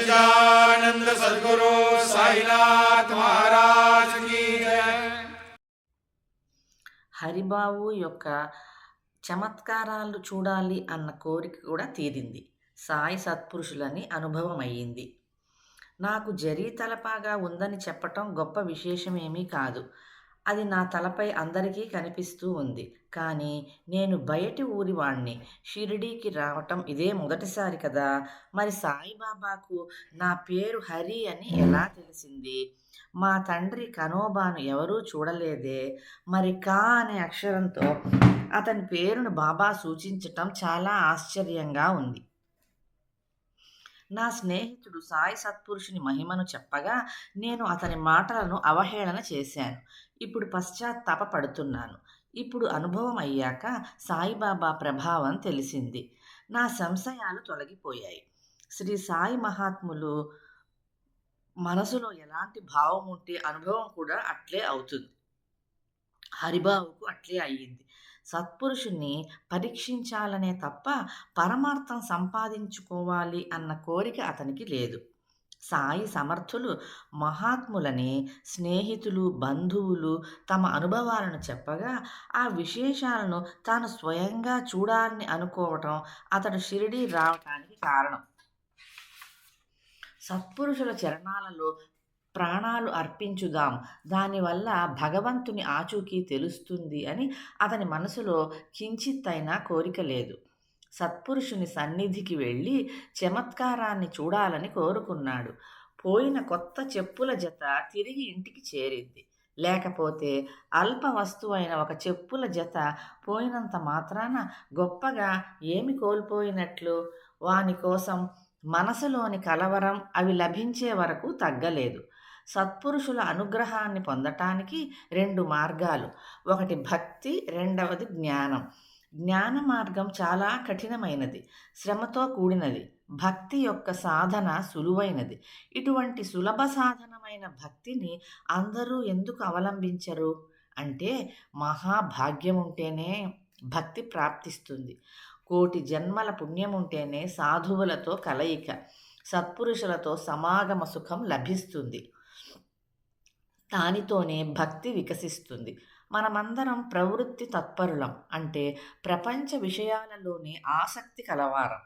सच्चिदानंद सदगुरु साईनाथ महाराज की जय హరిబాబు యొక్క చమత్కారాలు చూడాలి అన్న కోరిక కూడా తీరింది సాయి సత్పురుషులని అనుభవం అయ్యింది నాకు జరీ తలపాగా ఉందని చెప్పటం గొప్ప విశేషమేమీ కాదు అది నా తలపై అందరికీ కనిపిస్తూ ఉంది. కానీ నేను బయటి ఊరి వాణ్ణి. షిరిడీకి రావటం ఇదే మొదటిసారి కదా. మరి సాయిబాబాకు నా పేరు హరి అని ఎలా తెలిసింది? మా తండ్రి కనోబాను ఎవరూ చూడలేదే. మరి కా అనే అక్షరంతో అతని పేరును బాబా సూచించటం చాలా ఆశ్చర్యంగా ఉంది. నా స్నేహితుడు సాయి సత్పురుషుని మహిమను చెప్పగా నేను అతని మాటలను అవహేళన చేశాను. ఇప్పుడు పశ్చాత్తాప పడుతున్నాను. ఇప్పుడు అనుభవం అయ్యాక సాయిబాబా ప్రభావం తెలిసింది. నా సంశయాలు తొలగిపోయాయి. శ్రీ సాయి మహాత్ములు మనసులో ఎలాంటి భావం ఉంటే అనుభవం కూడా అట్లే అవుతుంది. హరిబాబుకు అట్లే అయ్యింది. సత్పురుషుణ్ణి పరీక్షించాలనే తప్ప పరమార్థం సంపాదించుకోవాలి అన్న కోరిక అతనికి లేదు. సాయి సమర్థులు మహాత్ములని స్నేహితులు బంధువులు తమ అనుభవాలను చెప్పగా ఆ విశేషాలను తాను స్వయంగా చూడాలని అనుకోవటం అతడు షిరిడి రావటానికి కారణం. సత్పురుషుల చరణాలలో ప్రాణాలు అర్పించుదాం. దానివల్ల భగవంతుని ఆచూకీ తెలుస్తుంది అని అతని మనసులో కించిత్తైనా కోరిక లేదు. సత్పురుషుని సన్నిధికి వెళ్ళి చమత్కారాన్ని చూడాలని కోరుకున్నాడు. పోయిన కొత్త చెప్పుల జత తిరిగి ఇంటికి చేరింది. లేకపోతే అల్ప వస్తువైన ఒక చెప్పుల జత పోయినంత మాత్రాన గొప్పగా ఏమి కోల్పోయినట్లు? వాని కోసం మనసులోని కలవరం అవి లభించే వరకు తగ్గలేదు. సత్పురుషుల అనుగ్రహాన్ని పొందటానికి రెండు మార్గాలు. ఒకటి భక్తి రెండవది జ్ఞానం. జ్ఞాన మార్గం చాలా కఠినమైనది శ్రమతో కూడినది. భక్తి యొక్క సాధన సులువైనది. ఇటువంటి సులభ సాధనమైన భక్తిని అందరూ ఎందుకు అవలంబించరు? అంటే మహాభాగ్యం ఉంటేనే భక్తి ప్రాప్తిస్తుంది. కోటి జన్మల పుణ్యం ఉంటేనే సాధువులతో కలయిక సత్పురుషులతో సమాగమ సుఖం లభిస్తుంది. దానితోనే భక్తి వికసిస్తుంది. మనమందరం ప్రవృత్తి తత్పరులం. అంటే ప్రపంచ విషయాలలోనే ఆసక్తి కలవారం.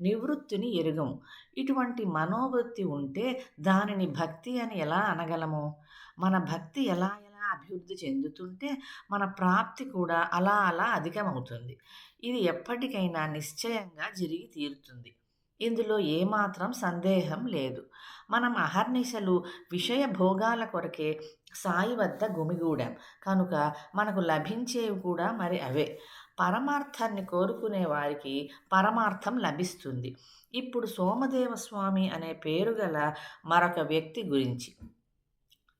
నివృత్తిని ఎరుగము. ఇటువంటి మనోవృత్తి ఉంటే దానిని భక్తి అని ఎలా అనగలము? మన భక్తి ఎలా ఎలా అభివృద్ధి చెందుతుంటే మన ప్రాప్తి కూడా అలా అలా అధికమవుతుంది. ఇది ఎప్పటికైనా నిశ్చయంగా జరిగి తీరుతుంది. ఇందులో ఏమాత్రం సందేహం లేదు. మనం అహర్నిశలు విషయ భోగాల కొరకే సాయి వద్ద గుమిగూడాం. కనుక మనకు లభించేవి కూడా మరి అవే. పరమార్థాన్ని కోరుకునే వారికి పరమార్థం లభిస్తుంది. ఇప్పుడు సోమదేవ స్వామి అనే పేరు గల మరొక వ్యక్తి గురించి.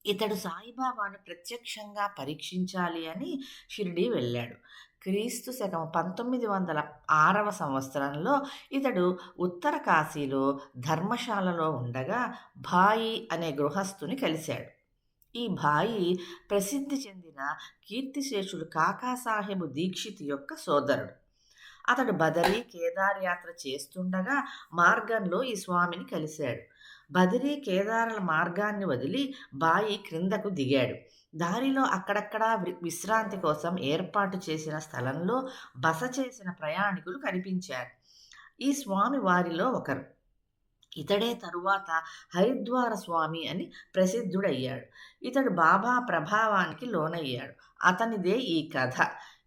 ఇతడు సాయిబాబాను ప్రత్యక్షంగా పరీక్షించాలి అని షిరిడి వెళ్ళాడు. క్రీస్తు శకం పంతొమ్మిది వందల ఆరవ సంవత్సరంలో ఇతడు ఉత్తర కాశీలో ధర్మశాలలో ఉండగా భాయి అనే గృహస్థుని కలిశాడు. ఈ భాయి ప్రసిద్ధి చెందిన కీర్తిశేషుడు కాకాసాహెబు దీక్షిత్ యొక్క సోదరుడు. అతడు బదరీ కేదార్ యాత్ర చేస్తుండగా మార్గంలో ఈ స్వామిని కలిశాడు. బదిరీ కేదారుల మార్గాన్ని వదిలి బాయి క్రిందకు దిగాడు. దారిలో అక్కడక్కడ విశ్రాంతి కోసం ఏర్పాటు చేసిన స్థలంలో బస చేసిన ప్రయాణికులు కనిపించారు. ఈ స్వామి వారిలో ఒకరు. ఇతడే తరువాత హరిద్వార స్వామి అని ప్రసిద్ధుడయ్యాడు. ఇతడు బాబా ప్రభావానికి లోనయ్యాడు. అతనిదే ఈ కథ.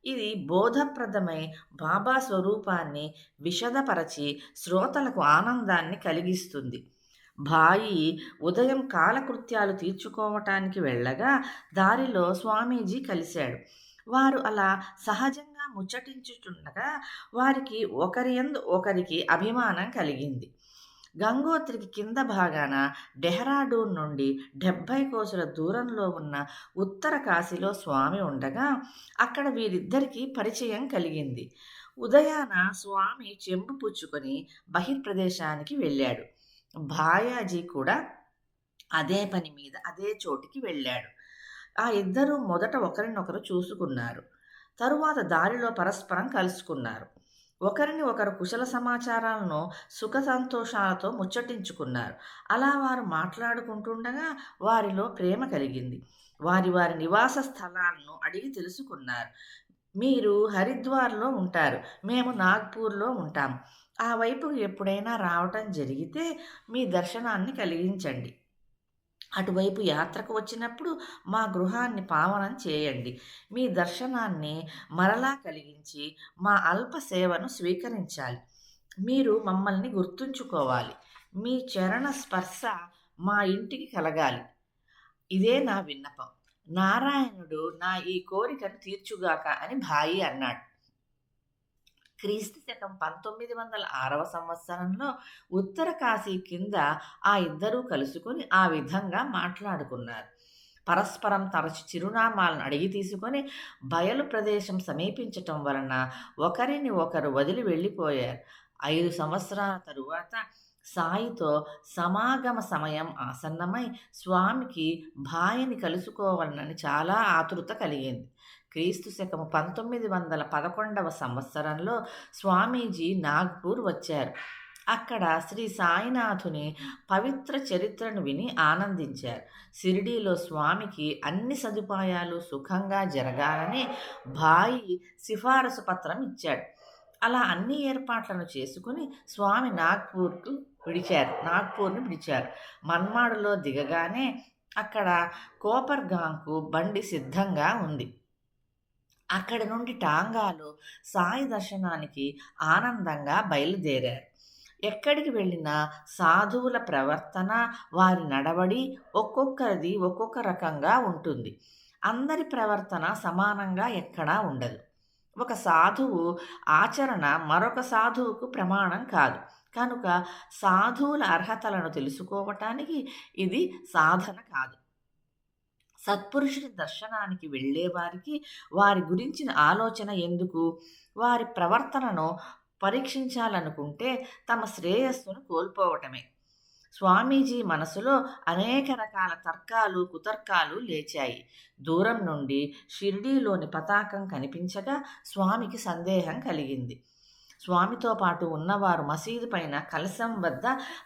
ఇది బోధప్రదమై బాబా స్వరూపాన్ని విషదపరచి శ్రోతలకు ఆనందాన్ని కలిగిస్తుంది. భాయి ఉదయం కాలకృత్యాలు తీర్చుకోవటానికి వెళ్ళగా దారిలో స్వామీజీ కలిశాడు. వారు అలా సహజంగా ముచ్చటించుచుండగా వారికి ఒకరి ఎందు ఒకరికి అభిమానం కలిగింది. గంగోత్రికి కింద భాగాన డెహ్రాడూన్ నుండి డెబ్భై కోసుల దూరంలో ఉన్న ఉత్తర కాశీలో స్వామి ఉండగా అక్కడ వీరిద్దరికీ పరిచయం కలిగింది. ఉదయాన స్వామి చెంపు పుచ్చుకొని బహిర్ప్రదేశానికి వెళ్ళాడు. భాయాజీ కూడా అదే పని మీద అదే చోటికి వెళ్ళాడు. ఆ ఇద్దరూ మొదట ఒకరినొకరు చూసుకున్నారు. తరువాత దారిలో పరస్పరం కలుసుకున్నారు. ఒకరిని ఒకరు కుశల సమాచారాలను సుఖ సంతోషాలతో ముచ్చటించుకున్నారు. అలా వారు మాట్లాడుకుంటుండగా వారిలో ప్రేమ కలిగింది. వారి వారి నివాస స్థలాలను అడిగి తెలుసుకున్నారు. మీరు హరిద్వార్లో ఉంటారు. మేము నాగ్పూర్లో ఉంటాం. ఆ వైపుకు ఎప్పుడైనా రావటం జరిగితే మీ దర్శనాన్ని కలిగించండి. అటువైపు యాత్రకు వచ్చినప్పుడు మా గృహాన్ని పావనం చేయండి. మీ దర్శనాన్ని మరలా కలిగించి మా అల్ప సేవను స్వీకరించాలి. మీరు మమ్మల్ని గుర్తుంచుకోవాలి. మీ చరణ స్పర్శ మా ఇంటికి కలగాలి. ఇదే నా విన్నపం. నారాయణుడు నా ఈ కోరికను తీర్చుగాక అని భాయి అన్నాడు. క్రీస్తు శకం పంతొమ్మిది వందల ఆరవ సంవత్సరంలో ఉత్తర కాశీ కింద ఆ ఇద్దరూ కలుసుకొని ఆ విధంగా మాట్లాడుకున్నారు. పరస్పరం తరచు చిరునామాలను అడిగి తీసుకొని బయలు ప్రదేశం సమీపించటం వలన ఒకరిని ఒకరు వదిలి వెళ్ళిపోయారు. ఐదు సంవత్సరాల తరువాత సాయితో సమాగమ సమయం ఆసన్నమై స్వామికి భాయని కలుసుకోవాలని చాలా ఆతృత కలిగింది. క్రీస్తు శకము పంతొమ్మిది వందల పదకొండవ సంవత్సరంలో స్వామీజీ నాగ్పూర్ వచ్చారు. అక్కడ శ్రీ సాయినాథుని పవిత్ర చరిత్రను విని ఆనందించారు. షిరిడీలో స్వామికి అన్ని సదుపాయాలు సుఖంగా జరగాలని భాయి సిఫారసు పత్రం ఇచ్చాడు. అలా అన్ని ఏర్పాట్లను చేసుకుని స్వామి నాగ్పూర్కు విడిచారు నాగ్పూర్ని విడిచారు. మన్మాడులో దిగగానే అక్కడ కోపర్గాంకు బండి సిద్ధంగా ఉంది. అక్కడి నుండి టాంగాలో సాయి దర్శనానికి ఆనందంగా బయలుదేరారు. ఎక్కడికి వెళ్ళినా సాధువుల ప్రవర్తన వారి నడవడి ఒక్కొక్కరిది ఒక్కొక్క రకంగా ఉంటుంది. అందరి ప్రవర్తన సమానంగా ఎక్కడా ఉండదు. ఒక సాధువు ఆచరణ మరొక సాధువుకు ప్రమాణం కాదు. కనుక సాధువుల అర్హతలను తెలుసుకోవటానికి ఇది సాధన కాదు. సత్పురుషుని దర్శనానికి వెళ్ళేవారికి వారి గురించిన ఆలోచన ఎందుకు? వారి ప్రవర్తనను పరీక్షించాలనుకుంటే తమ శ్రేయస్సును కోల్పోవటమే. స్వామీజీ మనసులో అనేక రకాల తర్కాలు కుతర్కాలు లేచాయి. దూరం నుండి షిర్డీలోని పతాకం కనిపించగా స్వామికి సందేహం కలిగింది. స్వామితో పాటు ఉన్నవారు మసీదు పైన కలశం వద్ద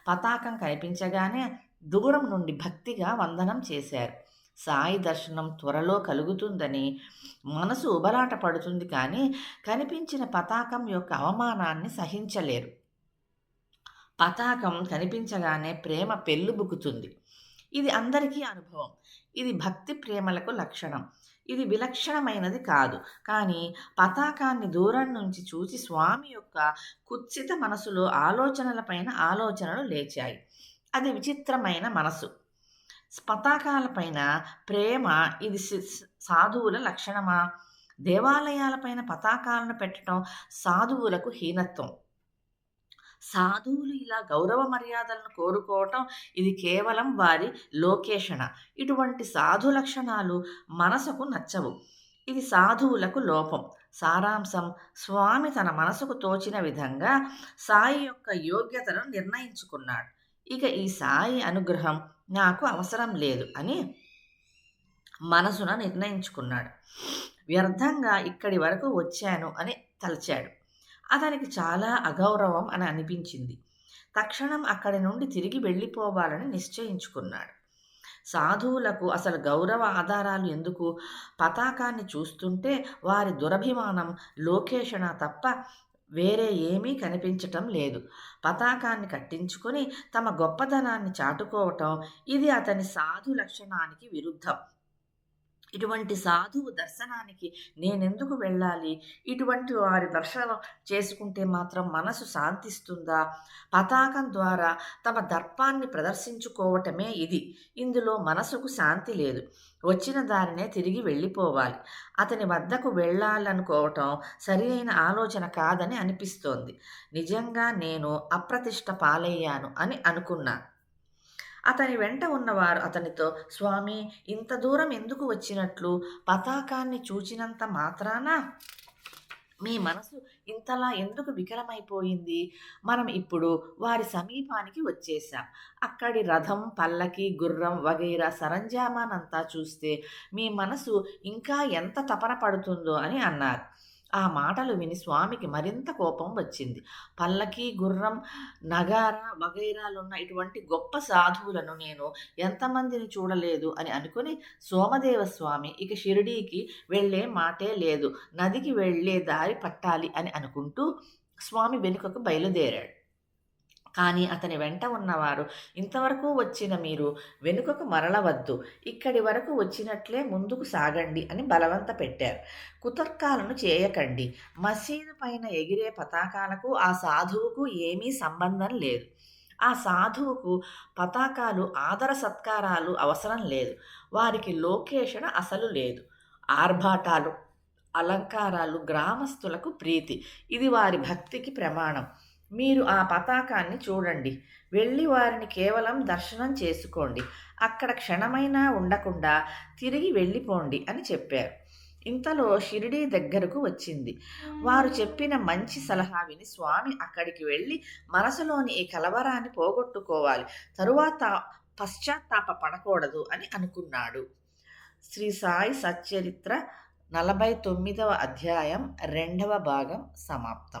పతాకం కనిపించగానే దూరం నుండి భక్తిగా వందనం చేశారు. సాయి దర్శనం త్వరలో కలుగుతుందని మనసు ఉబలాట పడుతుంది కానీ కనిపించిన పతాకం యొక్క అవమానాన్ని సహించలేరు. పతాకం కనిపించగానే ప్రేమ పెళ్ళుబుకుతుంది ఇది అందరికీ అనుభవం. ఇది భక్తి ప్రేమలకు లక్షణం. ఇది విలక్షణమైనది కాదు. కానీ పతాకాన్ని దూరం నుంచి చూసి స్వామి యొక్క కుత్సిత మనసులో ఆలోచనలపైన ఆలోచనలు లేచాయి. అది విచిత్రమైన మనసు. పతాకాలపైన ప్రేమ ఇది సాధువుల లక్షణమా? దేవాలయాలపైన పతాకాలను పెట్టడం సాధువులకు హీనత్వం. సాధువులు ఇలా గౌరవ మర్యాదలను కోరుకోవటం ఇది కేవలం వారి లోకేషణ. ఇటువంటి సాధు లక్షణాలు మనసుకు నచ్చవు. ఇది సాధువులకు లోపం. సారాంశం స్వామి తన మనసుకు తోచిన విధంగా సాయి యొక్క యోగ్యతను నిర్ణయించుకున్నాడు. ఇక ఈ సాయి అనుగ్రహం నాకు అవసరం లేదు అని మనసున నిర్ణయించుకున్నాడు. వ్యర్థంగా ఇక్కడి వరకు వచ్చాను అని తలచాడు. అతనికి చాలా అగౌరవం అని అనిపించింది. తక్షణం అక్కడి నుండి తిరిగి వెళ్ళిపోవాలని నిశ్చయించుకున్నాడు. సాధువులకు అసలు గౌరవ ఆధారాలు ఎందుకు? పతాకాన్ని చూస్తుంటే వారి దురభిమానం లోకేషణ తప్ప వేరే ఏమీ కనిపించటం లేదు. పతాకాన్ని కట్టించుకొని తమ గొప్పదనాన్ని చాటుకోవటం ఇది అతని సాధు లక్షణానికి విరుద్ధం. ఇటువంటి సాధువు దర్శనానికి నేనెందుకు వెళ్ళాలి? ఇటువంటి వారి దర్శనం చేసుకుంటే మాత్రం మనసు శాంతిస్తుందా? పతాకం ద్వారా తమ దర్పాన్ని ప్రదర్శించుకోవటమే ఇది. ఇందులో మనసుకు శాంతి లేదు. వచ్చిన దారినే తిరిగి వెళ్ళిపోవాలి. అతని వద్దకు వెళ్ళాలనుకోవటం సరి అయిన ఆలోచన కాదని అనిపిస్తోంది. నిజంగా నేను అప్రతిష్ట పాలయ్యాను అని అనుకున్నాను అతని వెంట ఉన్నవారు అతనితో స్వామి ఇంత దూరం ఎందుకు వచ్చినట్లు? పతాకాన్ని చూచినంత మాత్రాన? మీ మనసు ఇంతలా ఎందుకు వికలమైపోయింది? మనం ఇప్పుడు వారి సమీపానికి వచ్చేసాం అక్కడి రథం పల్లకి గుర్రం వగైరా సరంజామానంతా చూస్తే మీ మనసు ఇంకా ఎంత తపన పడుతుందో అని అన్నారు. ఆ మాటలు విని స్వామికి మరింత కోపం వచ్చింది. పల్లకి గుర్రం నగార వగైరాలున్న ఇటువంటి గొప్ప సాధువులను నేను ఎంతమందిని చూడలేదు అని అనుకుని సోమదేవ స్వామి ఇక షిరిడీకి వెళ్ళే మాటే లేదు. నదికి వెళ్ళే దారి పట్టాలి అని అనుకుంటూ స్వామి వెనుకకు బయలుదేరాడు. కానీ అతని వెంట ఉన్నవారు ఇంతవరకు వచ్చిన మీరు వెనుకకు మరలవద్దు. ఇక్కడి వరకు వచ్చినట్లే ముందుకు సాగండి అని బలవంత పెట్టారు. కుతర్కాలను చేయకండి. మసీదు పైన ఎగిరే పతాకాలకు ఆ సాధువుకు ఏమీ సంబంధం లేదు. ఆ సాధువుకు పతాకాలు ఆదర సత్కారాలు అవసరం లేదు. వారికి లోకేషణ అసలు లేదు. ఆర్భాటాలు అలంకారాలు గ్రామస్తులకు ప్రీతి. ఇది వారి భక్తికి ప్రమాణం. మీరు ఆ పతాకాన్ని చూడండి. వెళ్ళి వారిని కేవలం దర్శనం చేసుకోండి. అక్కడ క్షణమైనా ఉండకుండా తిరిగి వెళ్ళిపోండి అని చెప్పారు. ఇంతలో షిరిడీ దగ్గరకు వచ్చింది. వారు చెప్పిన మంచి సలహా విని స్వామి అక్కడికి వెళ్ళి మనసులోని ఈ కలవరాన్ని పోగొట్టుకోవాలి. తరువాత పశ్చాత్తాప పడకూడదు అని అనుకున్నాడు. శ్రీ సాయి సచ్చరిత్ర నలభై తొమ్మిదవ అధ్యాయం రెండవ భాగం సమాప్తం.